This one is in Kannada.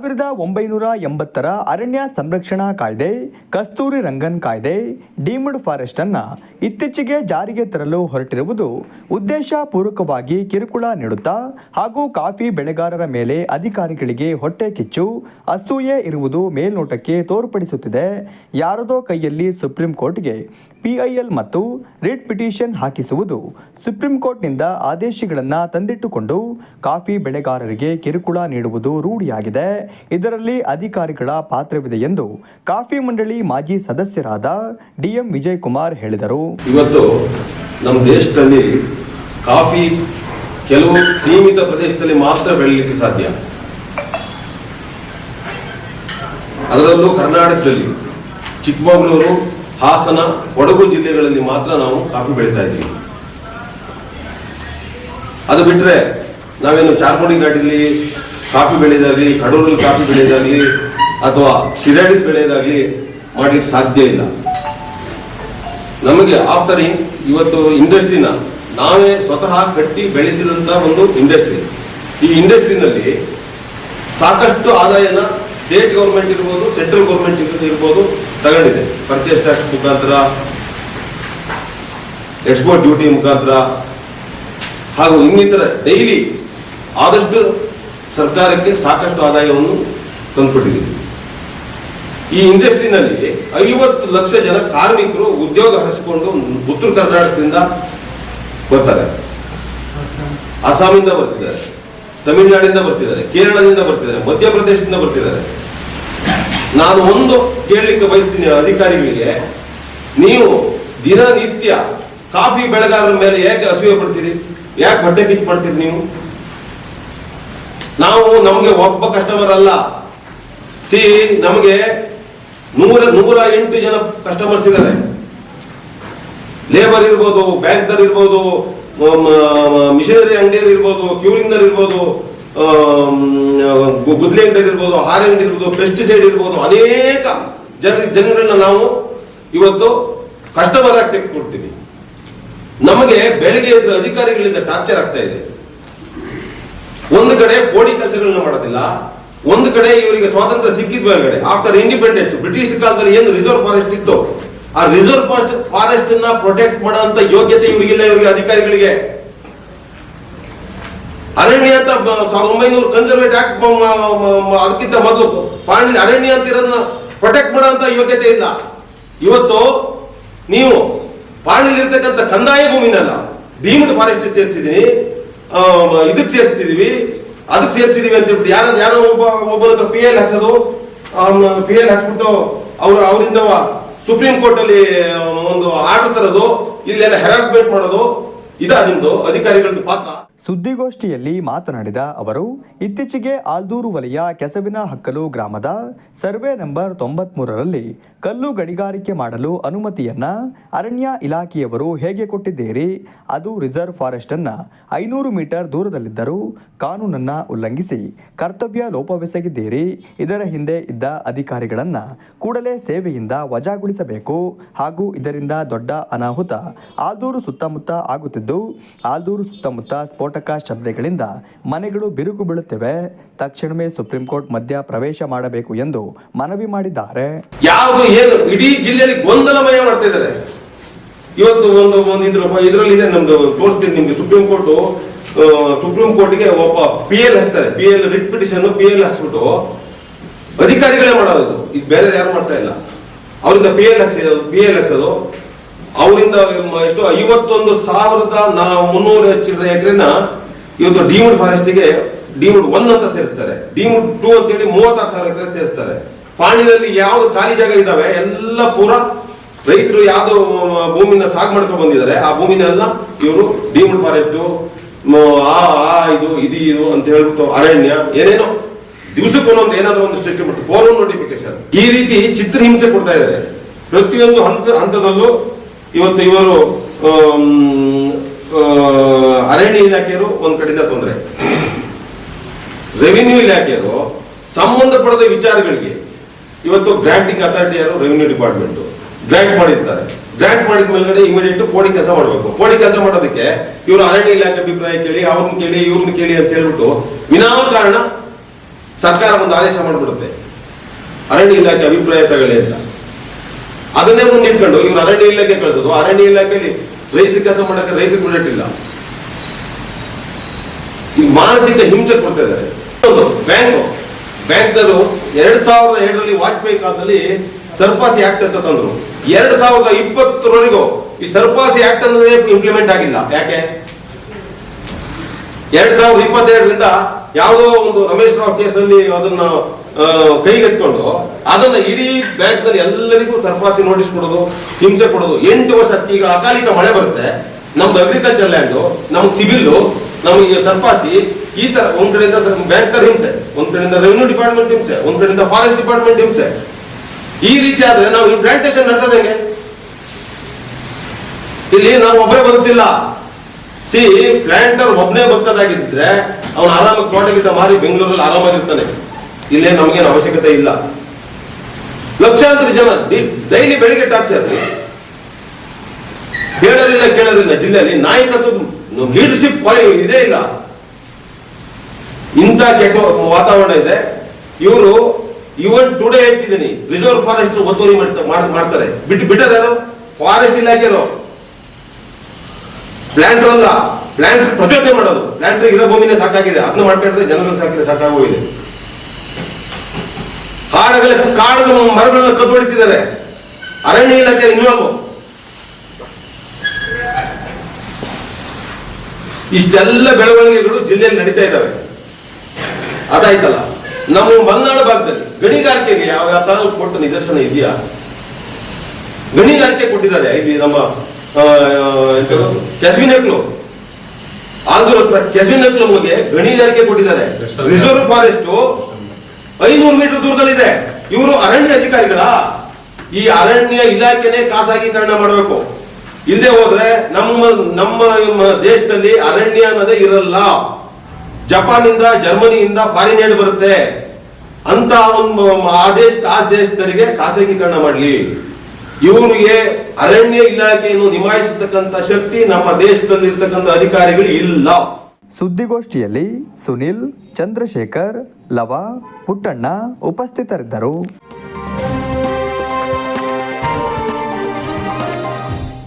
ಸಾವಿರದ ಒಂಬೈನೂರ ಎಂಬತ್ತರ ಅರಣ್ಯ ಸಂರಕ್ಷಣಾ ಕಾಯ್ದೆ, ಕಸ್ತೂರಿ ರಂಗನ್ ಕಾಯ್ದೆ, ಡೀಮ್ಡ್ ಫಾರೆಸ್ಟ್ ಅನ್ನ ಇತ್ತೀಚೆಗೆ ಜಾರಿಗೆ ತರಲು ಹೊರಟಿರುವುದು ಉದ್ದೇಶಪೂರ್ವಕವಾಗಿ ಕಿರುಕುಳ ನೀಡುತ್ತಾ ಹಾಗೂ ಕಾಫಿ ಬೆಳೆಗಾರರ ಮೇಲೆ ಅಧಿಕಾರಿಗಳಿಗೆ ಹೊಟ್ಟೆ ಕಿಚ್ಚು, ಅಸೂಯೆ ಇರುವುದು ಮೇಲ್ನೋಟಕ್ಕೆ ತೋರ್ಪಡಿಸುತ್ತಿದೆ. ಯಾರದೋ ಕೈಯಲ್ಲಿ ಸುಪ್ರೀಂ ಕೋರ್ಟ್ಗೆ ಪಿಐಎಲ್ ಮತ್ತು ರಿಟ್ ಪಿಟಿಷನ್ ಹಾಕಿಸುವುದು ಸುಪ್ರೀಂ ಕೋರ್ಟ್ನಿಂದ ಆದೇಶಗಳನ್ನು ತಂದಿಟ್ಟುಕೊಂಡು ಕಾಫಿ ಬೆಳೆಗಾರರಿಗೆ ಕಿರುಕುಳ ನೀಡುವುದು ರೂಢಿಯಾಗಿದೆ. ಇದರಲ್ಲಿ ಅಧಿಕಾರಿಗಳ ಪಾತ್ರವಿದೆ ಎಂದು ಕಾಫಿ ಮಂಡಳಿ ಮಾಜಿ ಸದಸ್ಯರಾದ ಡಿಎಂ ವಿಜಯ್ ಕುಮಾರ್ ಹೇಳಿದರು. ಇವತ್ತು ನಮ್ಮ ದೇಶದಲ್ಲಿ ಕಾಫಿ ಕೆಲವು ಸೀಮಿತ ಪ್ರದೇಶದಲ್ಲಿ ಮಾತ್ರ ಬೆಳಿಲಿಕ್ಕೆ ಸಾಧ್ಯ. ಅದರಲ್ಲೂ ಕರ್ನಾಟಕದಲ್ಲಿ ಚಿಕ್ಕಮಗಳೂರು, ಹಾಸನ, ಕೊಡಗು ಜಿಲ್ಲೆಗಳಲ್ಲಿ ಮಾತ್ರ ನಾವು ಕಾಫಿ ಬೆಳೀತಾ ಇದ್ದೀವಿ. ಅದು ಬಿಟ್ಟರೆ ನಾವೇನು ಚಾರ್ಮುಡಿ ಘಾಟಿಲಿ ಕಾಫಿ ಬೆಳೆದಾಗಲಿ ಕಡೂರಲ್ಲಿ ಕಾಫಿ ಬೆಳೆದಾಗಲಿ ಅಥವಾ ಶಿರಾಡಿ ಬೆಳೆದಾಗಲಿ ಮಾಡ್ಲಿಕ್ಕೆ ಸಾಧ್ಯ ಇಲ್ಲ. ನಮಗೆ ಆಫ್ಟರ್ ಇವತ್ತು ಇಂಡಸ್ಟ್ರಿನ ನಾವೇ ಸ್ವತಃ ಕಟ್ಟಿ ಬೆಳೆಸಿದಂತ ಒಂದು ಇಂಡಸ್ಟ್ರಿ. ಈ ಇಂಡಸ್ಟ್ರಿನಲ್ಲಿ ಸಾಕಷ್ಟು ಆದಾಯನ ಸ್ಟೇಟ್ ಗೌರ್ಮೆಂಟ್ ಇರ್ಬೋದು, ಸೆಂಟ್ರಲ್ ಗೌರ್ಮೆಂಟ್ ಇರ್ಬೋದು ತಗೊಂಡಿದೆ. ಪರ್ಚೇಸ್ ಟ್ಯಾಕ್ಸ್ ಮುಖಾಂತರ, ಎಕ್ಸ್ಪೋರ್ಟ್ ಡ್ಯೂಟಿ ಮುಖಾಂತರ ಹಾಗೂ ಇನ್ನಿತರ ಡೈಲಿ ಆದಷ್ಟು ಸರ್ಕಾರಕ್ಕೆ ಸಾಕಷ್ಟು ಆದಾಯವನ್ನು ತಂದುಕೊಟ್ಟಿದೆ. ಈ ಇಂಡಸ್ಟ್ರಿನಲ್ಲಿ ಐವತ್ತು ಲಕ್ಷ ಜನ ಕಾರ್ಮಿಕರು ಉದ್ಯೋಗ ಹರಿಸಿಕೊಂಡು ಉತ್ತರ ಕರ್ನಾಟಕದಿಂದ ಬರ್ತಾರೆ. ಅಸ್ಸಾಮಿಂದ ಬರ್ತಿದ್ದಾರೆ, ತಮಿಳುನಾಡಿಂದ ಬರ್ತಿದ್ದಾರೆ, ಕೇರಳದಿಂದ ಬರ್ತಿದ್ದಾರೆ, ಮಧ್ಯಪ್ರದೇಶದಿಂದ ಬರ್ತಿದ್ದಾರೆ. ನಾನು ಒಂದು ಕೇಳಲಿಕ್ಕೆ ಬಯಸ್ತೀನಿ ಅಧಿಕಾರಿಗಳಿಗೆ, ನೀವು ದಿನನಿತ್ಯ ಕಾಫಿ ಬೆಳೆಗಾರರ ಮೇಲೆ ಯಾಕೆ ಅಸೂಯೆ ಪಡ್ತೀರಿ? ಯಾಕೆ ಹೊಟ್ಟೆ ಕಿಚ್ಚು ಮಾಡ್ತೀರಿ ನೀವು? ನಾವು ನಮಗೆ ಒಬ್ಬ ಕಸ್ಟಮರ್ ಅಲ್ಲ. ಸಿ, ನಮಗೆ ನೂರ ನೂರ ಎಂಟು ಜನ ಕಸ್ಟಮರ್ಸ್ ಇದ್ದಾರೆ. ಲೇಬರ್ ಇರ್ಬೋದು ಬ್ಯಾಂಕ್ದರ್ ಇರ್ಬೋದು ಮಿಷನರಿ ಅಂಗಡಿಯರ್ ಇರ್ಬೋದು ಕ್ಯೂರಿಂಗ್ನರ್ ಇರ್ಬೋದು ಗುದ್ಲಿ ಅಂಗಡಿ ಇರ್ಬೋದು, ಹಾರೆ ಅಂಗಡಿ ಇರ್ಬೋದು ಪೆಸ್ಟಿಸೈಡ್ ಇರ್ಬೋದು, ಅನೇಕ ಜನ, ಜನಗಳನ್ನ ನಾವು ಇವತ್ತು ಕಸ್ಟಮರ್ ಆಗಿ ತೆಗೆದುಕೊಡ್ತೀವಿ ನಮಗೆ ಬೆಳಿಗ್ಗೆ ಎದ್ದು ಅಧಿಕಾರಿಗಳಿಂದ ಟಾರ್ಚರ್ ಆಗ್ತಾ ಇದೆ. ಒಂದು ಕಡೆ ಬೋಡಿ ಕೆಲಸಗಳನ್ನ ಮಾಡೋದಿಲ್ಲ, ಒಂದು ಕಡೆ ಇವರಿಗೆ ಸ್ವಾತಂತ್ರ್ಯ ಸಿಕ್ಕಿದ ಮೇಲ್ಗಡೆ ಆಫ್ಟರ್ ಇಂಡಿಪೆಂಡೆನ್ಸ್ ಬ್ರಿಟಿಷ್ ಕಾಲದಲ್ಲಿ ಏನು ರಿಸರ್ವ್ ಫಾರೆಸ್ಟ್ ಇತ್ತು, ಆ ರಿಸರ್ವ್ ಫಾರೆಸ್ಟ್ ಫಾರೆಸ್ಟ್ ಅನ್ನ ಪ್ರೊಟೆಕ್ಟ್ ಮಾಡುವಂತ ಯೋಗ್ಯತೆ ಇವರಿಗಿಲ್ಲ ಇವರಿಗೆ ಅಧಿಕಾರಿಗಳಿಗೆ. ಅರಣ್ಯ ಅಂತ ಸಾವಿರದ ಒಂಬೈನೂರು ಕನ್ಸರ್ವೇಟ್ ಆಕ್ಟ್ ಅದಕ್ಕಿಂತ ಮೊದಲು ಪಾಣಿ ಅರಣ್ಯ ಅಂತ ಇರೋದನ್ನ ಪ್ರೊಟೆಕ್ಟ್ ಮಾಡುವಂತ ಯೋಗ್ಯತೆ ಇಲ್ಲ. ಇವತ್ತು ನೀವು ಪಾಣಿಲಿರ್ತಕ್ಕಂಥ ಕಂದಾಯ ಭೂಮಿನಲ್ಲ ಡೀಮ್ಡ್ ಫಾರೆಸ್ಟ್ ಸೇರಿಸಿದೀನಿ ಇದಕ್ಕೆ ಸೇರಿಸ್ತಿದೀವಿ. ಅದಕ್ಕೆ ಸೇರಿಸಿದೀವಿ ಅಂತ ಹೇಳ್ಬಿಟ್ಟು ಯಾರು ಯಾರೋ ಒಬ್ಬ ಒಬ್ಬರ ಹತ್ರ ಪಿ ಎಲ್ ಹಾಕ್ಸೋದು ಪಿ ಎಲ್ ಹಾಕ್ಬಿಟ್ಟು ಅವ್ರ ಅವರಿಂದ ಸುಪ್ರೀಂ ಕೋರ್ಟ್ ಅಲ್ಲಿ ಒಂದು ಆರ್ಡರ್ ತರೋದು, ಇಲ್ಲೆಲ್ಲ ಹೆರಾಸ್ಮೆಂಟ್ ಮಾಡೋದು, ಇದಾ ನಿಮ್ದು ಅಧಿಕಾರಿಗಳದ್ದು ಪಾತ್ರ? ಸುದ್ದಿಗೋಷ್ಠಿಯಲ್ಲಿ ಮಾತನಾಡಿದ ಅವರು, ಇತ್ತೀಚೆಗೆ ಆಲ್ದೂರು ವಲಯ ಕೆಸವಿನ ಹಕ್ಕಲು ಗ್ರಾಮದ ಸರ್ವೆ ನಂಬರ್ ತೊಂಬತ್ಮೂರರಲ್ಲಿ ಕಲ್ಲು ಗಣಿಗಾರಿಕೆ ಮಾಡಲು ಅನುಮತಿಯನ್ನ ಅರಣ್ಯ ಇಲಾಖೆಯವರು ಹೇಗೆ ಕೊಟ್ಟಿದ್ದೀರಿ? ಅದು ರಿಸರ್ವ್ ಫಾರೆಸ್ಟ್ ಅನ್ನ ಐನೂರು ಮೀಟರ್ ದೂರದಲ್ಲಿದ್ದರೂ ಕಾನೂನನ್ನ ಉಲ್ಲಂಘಿಸಿ ಕರ್ತವ್ಯ ಲೋಪವೆಸಗಿದ್ದೀರಿ. ಇದರ ಹಿಂದೆ ಇದ್ದ ಅಧಿಕಾರಿಗಳನ್ನ ಕೂಡಲೇ ಸೇವೆಯಿಂದ ವಜಾಗೊಳಿಸಬೇಕು ಹಾಗೂ ಇದರಿಂದ ದೊಡ್ಡ ಅನಾಹುತ ಆಲ್ದೂರು ಸುತ್ತಮುತ್ತ ಆಗುತ್ತಿದ್ದು, ಆಲ್ದೂರು ಸುತ್ತಮುತ್ತ ಸ್ಫೋಟಕ ಶಬ್ದಗಳಿಂದ ಮನೆಗಳು ಬಿರುಕು ಬೀಳುತ್ತಿವೆ. ತಕ್ಷಣವೇ ಸುಪ್ರೀಂ ಕೋರ್ಟ್ ಮಧ್ಯ ಪ್ರವೇಶ ಮಾಡಬೇಕು ಎಂದು ಮನವಿ ಮಾಡಿದ್ದಾರೆ. ಯಾವುದು ಏನು, ಇಡೀ ಜಿಲ್ಲೆಯಲ್ಲಿ ಗೊಂದಲಮಯ ಮಾಡ್ತಾ ಇದ್ದಾರೆ. ಇವತ್ತು ಒಂದು ಒಂದು ಇದ್ರ ಇದರಲ್ಲಿ ಇದೆ ನಮ್ದು ತೋರಿಸ್ತೀನಿ ನಿಮ್ಗೆ ಸುಪ್ರೀಂ ಕೋರ್ಟ್. ಸುಪ್ರೀಂ ಕೋರ್ಟ್ಗೆ ಒಬ್ಬ ಪಿ ಎಲ್ ಹಾಕ್ತಾರೆ P L writ petition P L ಹಾಕ್ಸ್ಬಿಟ್ಟು ಅಧಿಕಾರಿಗಳೇ ಮಾಡೋದು. ಇದು. ಬೇರೆ ಯಾರು ಮಾಡ್ತಾ ಇಲ್ಲ. ಅವರಿಂದ ಪಿ ಎಲ್ ಹಾಕ್ಸೋದು ಪಿ ಎಲ್ ಹಾಕ್ಸೋದು. ಅವರಿಂದ ಎಷ್ಟು? ಐವತ್ತೊಂದು ಸಾವಿರದ ನಾ ಮುನ್ನೂರ ಚಿಲ್ಲರೆ ಎಕರೆನ ಇವತ್ತು ಡೀಮ್ಡ್ ಫಾರೆಸ್ಟ್ಗೆ ಡಿಮುಡ್ ಒನ್ ಅಂತ ಸೇರಿಸ್ತಾರೆ. ಡಿಮ್ಡ್ ಟೂ ಅಂತ ಹೇಳಿ ಮೂವತ್ತಾರು ಸಾವಿರ ಎಕರೆ ಸೇರಿಸ್ತಾರೆ. ಪಾಣಿದಲ್ಲಿ ಯಾವ್ದು ಖಾಲಿ ಜಾಗ ಇದಾವೆ ಎಲ್ಲ ಪೂರ ರೈತರು ಯಾವ್ದು ಭೂಮಿನ ಸಾಗ್ ಮಾಡ್ಕೊಂಡು ಬಂದಿದ್ದಾರೆ. ಆ ಭೂಮಿನೆಲ್ಲ ಇವರು ಡಿಮುಡ್ ಫಾರೆಸ್ಟ್ ಆ ಆ, ಇದು ಇದು ಇದು ಅಂತ ಹೇಳ್ಬಿಟ್ಟು ಅರಣ್ಯ, ಏನೇನೋ ದಿವಸಕ್ಕೊಂದೊಂದು ಏನಾದ್ರು ಒಂದು ಸೃಷ್ಟಿ ಮಾಡ್ತಾರೆ ಫೋನ್ ನೋಟಿಫಿಕೇಶನ್ ಈ ರೀತಿ ಚಿತ್ರಹಿಂಸೆ ಕೊಡ್ತಾ ಇದ್ದಾರೆ. ಪ್ರತಿಯೊಂದು ಹಂತ ಹಂತದಲ್ಲೂ ಇವತ್ತು ಇವರು ಅರಣ್ಯ ಇಲಾಖೆಯರು ಒಂದ್ ಕಡೆಯಿಂದ ತೊಂದರೆ. ರೆವಿನ್ಯೂ ಇಲಾಖೆಯರು ಸಂಬಂಧಪಡದ ವಿಚಾರಗಳಿಗೆ ಇವತ್ತು ಗ್ರಾಂಟಿಂಗ್ ಅಥಾರಿಟಿ ಯಾರು? ರೆವಿನ್ಯೂ ಡಿಪಾರ್ಟ್ಮೆಂಟ್ ಗ್ರಾಂಟ್ ಮಾಡಿರ್ತಾರೆ. ಗ್ರಾಂಟ್ ಮಾಡಿದ ಮೇಲ್ಗಡೆ ಇಮಿಡಿಯೇಟ್ ಪೋಡಿ ಕೆಲಸ ಮಾಡಬೇಕು. ಪೋಡಿ ಕೆಲಸ ಮಾಡೋದಕ್ಕೆ ಇವರು ಅರಣ್ಯ ಇಲಾಖೆ ಅಭಿಪ್ರಾಯ ಕೇಳಿ ಅವ್ರನ್ನ ಕೇಳಿ ಇವ್ರನ್ನ ಕೇಳಿ ಅಂತ ಹೇಳ್ಬಿಟ್ಟು ವಿನಾಕಾರಣ ಸರ್ಕಾರ ಒಂದು ಆದೇಶ ಮಾಡಿಬಿಡುತ್ತೆ. ಅರಣ್ಯ ಇಲಾಖೆ ಅಭಿಪ್ರಾಯ ತಗೊಳ್ಳಿ ಅಂತ. ಅದನ್ನೇ ಮುಂದಿಟ್ಕೊಂಡು ಇವ್ರು ಅರಣ್ಯ ಇಲಾಖೆ ಕಳಿಸೋದು, ಅರಣ್ಯ ಇಲಾಖೆಯಲ್ಲಿ ರೈತ ಕೆಲಸ ಮಾಡಕ್ಕೆ ರೈತರು ಇಲ್ಲ. ಈ ಮಾನಸಿಕ ಹಿಂಸೆ ಕೊಡ್ತಾ ಇದ್ದಾರೆ. ಬ್ಯಾಂಕ್ ಬ್ಯಾಂಕ್ನವರು ಎರಡ್ ಸಾವಿರದ ಎರಡರಲ್ಲಿ ವಾಜಪೇಯಿ ಕಾಲದಲ್ಲಿ ಸರ್ಪಾಸಿ ಆಕ್ಟ್ ಅಂತ ತಂದ್ರು. ಎರಡ್ ಸಾವಿರದ ಇಪ್ಪತ್ತರವರೆಗೂ ಈ ಸರ್ಪಾಸಿ ಆಕ್ಟ್ ಅನ್ನೋದೇ ಇಂಪ್ಲಿಮೆಂಟ್ ಆಗಿಲ್ಲ. ಯಾಕೆ? ಎರಡ್ ಸಾವಿರದ ಇಪ್ಪತ್ತೆರಡರಿಂದ ಯಾವುದೋ ಒಂದು ರಮೇಶ್ ರಾವ್ ಕೇಸಲ್ಲಿ ಅದನ್ನ ಕೈಗೆತ್ಕೊಂಡು ಅದನ್ನ ಇಡೀ ಬ್ಯಾಂಕ್ನಲ್ಲಿ ಎಲ್ಲರಿಗೂ ಸರ್ಫಾಸಿ ನೋಟಿಸ್ ಕೊಡೋದು, ಹಿಂಸೆ ಕೊಡೋದು. ಎಂಟು ವರ್ಷ ಈಗ ಅಕಾಲಿಕ ಮಳೆ ಬರುತ್ತೆ. ನಮ್ದು ಅಗ್ರಿಕಲ್ಚರ್ ಲ್ಯಾಂಡ್ ನಮ್ಗೆ ಸಿವಿಲ್ ನಮಗೆ ಸರ್ಫಾಸಿ, ಈ ತರ ಒಂದ್ ಕಡೆಯಿಂದ ಬ್ಯಾಂಕ್ ಹಿಂಸೆ. ಒಂದ್ ಕಡೆಯಿಂದ ರೆವಿನ್ಯೂ ಡಿಪಾರ್ಟ್ಮೆಂಟ್ ಹಿಂಸೆ, ಒಂದ್ ಕಡೆಯಿಂದ ಫಾರೆಸ್ಟ್ ಡಿಪಾರ್ಟ್ಮೆಂಟ್ ಹಿಂಸೆ. ಈ ರೀತಿ ಆದ್ರೆ ನಾವು ಈ ಪ್ಲಾಂಟೇಶನ್ ನಡೆಸೋದಂಗೆ ಇಲ್ಲಿ ನಾವು ಒಬ್ಬರೇ ಬದುಕ್ತಿಲ್ಲ. ಸಿ ಪ್ಲಾಂಟರ್ ಒಬ್ಬನೇ ಬದುಕೋದಾಗಿದ್ರೆ ಅವನು ಆರಾಮಾಗಿ ತೋಟ ಗಿಟ್ಟ ಮಾರಿ ಬೆಂಗಳೂರಲ್ಲಿ ಆರಾಮಾಗಿರ್ತಾನೆ. ಇಲ್ಲೇ ನಮಗೇನು ಅವಶ್ಯಕತೆ ಇಲ್ಲ. ಲಕ್ಷಾಂತರ ಜನ ಡೈಲಿ ಬೆಳಿಗ್ಗೆ ಟಾರ್ಚರ್ ಬೇಡರಿಲ್ಲ ಕೇಳೋದಿಲ್ಲ ಜಿಲ್ಲೆಯಲ್ಲಿ ನಾಯಕತ್ವ ಲೀಡರ್ಶಿಪ್ ಇದೇ ಇಲ್ಲ. ಇಂಥ ಕೆಟ್ಟ ವಾತಾವರಣ ಇದೆ. ಇವರು ಇವನ್ ಟುಡೇ ಹೇಳ್ತಿದ್ದೀನಿ ರಿಸರ್ವ್ ಫಾರೆಸ್ಟ್ ಒತ್ತುವರಿ ಮಾಡ್ತಾ- ಮಾಡ್ತಾರೆ. ಬಿಟ್ಟು ಬಿಟ್ಟರೆ ಫಾರೆಸ್ಟ್ ಇಲಾಖೆಯವರು. ಪ್ಲಾಂಟ್ ಅಲ್ಲ ಪ್ಲಾಂಟ್ ಪ್ರಚೋದನೆ ಮಾಡೋದು. ಪ್ಲಾಂಟ್ ಇರೋ ಭೂಮಿನೇ ಸಾಕಾಗಿದೆ. ಅದನ್ನ ಮಾಡ್ಕೊಂಡ್ರೆ ಜನರನ್ನು ಸಾಕಿದ್ರೆ ಸಾಕಾಗೋಗಿದೆ. ಹಾಡುಗಳ, ಕಾಡುಗಳ, ಮರಗಳನ್ನ ಕದ್ದು ಹೊಡಿತಿದ್ದಾರೆ. ಅರಣ್ಯ ಇಲಾಖೆ ಇನ್ವಾಲ್ವ್ ಇಷ್ಟೆಲ್ಲ ಬೆಳವಣಿಗೆಗಳು ಜಿಲ್ಲೆಯಲ್ಲಿ ನಡೀತಾ ಇದ್ದಾವೆ. ಅದಾಯ್ತಲ್ಲ. ನಮ್ಮ ಮಲೆನಾಡು ಭಾಗದಲ್ಲಿ ಗಣಿಗಾರಿಕೆಗೆ ಯಾವ ಯಾವ ತರ ಕೊಟ್ಟ ನಿದರ್ಶನ ಇದೆಯಾ? ಗಣಿಗಾರಿಕೆ ಕೊಟ್ಟಿದ್ದಾರೆ. ಇಲ್ಲಿ ನಮ್ಮ ಆ, ಹೆಸರು ಕೆಸ್ವಿನಕ್ಲು ಆಲ್ದೂರ್ ಹತ್ರ ಕೆಸ್ವಿನಕ್ಲು ನಮಗೆ ಗಣಿಗಾರಿಕೆ ಕೊಟ್ಟಿದ್ದಾರೆ. ರಿಸರ್ವ್ ಫಾರೆಸ್ಟ್ ಐನೂರು ಮೀಟರ್ ದೂರದಲ್ಲಿದೆ. ಇವರು ಅರಣ್ಯ ಅಧಿಕಾರಿಗಳ? ಈ ಅರಣ್ಯ ಇಲಾಖೆನೇ ಖಾಸಗೀಕರಣ ಮಾಡಬೇಕು. ಇಲ್ಲದೆ ಹೋದ್ರೆ ನಮ್ಮ ನಮ್ಮ ನಮ್ಮ ದೇಶದಲ್ಲಿ ಅರಣ್ಯ ಅನ್ನೋದೇ ಇರಲ್ಲ. ಜಪಾನಿಂದ ಜರ್ಮನಿಯಿಂದ ಫಾರಿನ್ ಏಡ್ ಬರುತ್ತೆ. ಅಂತ ಒಂದು ಆ ದೇಶ ಆ ದೇಶದವರಿಗೆ ಖಾಸಗೀಕರಣ ಮಾಡಲಿ. ಇವರಿಗೆ ಅರಣ್ಯ ಇಲಾಖೆಯನ್ನು ನಿಭಾಯಿಸತಕ್ಕಂತ ಶಕ್ತಿ ನಮ್ಮ ದೇಶದಲ್ಲಿ ಇರ್ತಕ್ಕಂಥ ಅಧಿಕಾರಿಗಳು ಇಲ್ಲ. ಸುದ್ದಿಗೋಷ್ಠಿಯಲ್ಲಿ ಸುನಿಲ್, ಚಂದ್ರಶೇಖರ್, ಲವ, ಪುಟ್ಟಣ್ಣ ಉಪಸ್ಥಿತರಿದ್ದರು.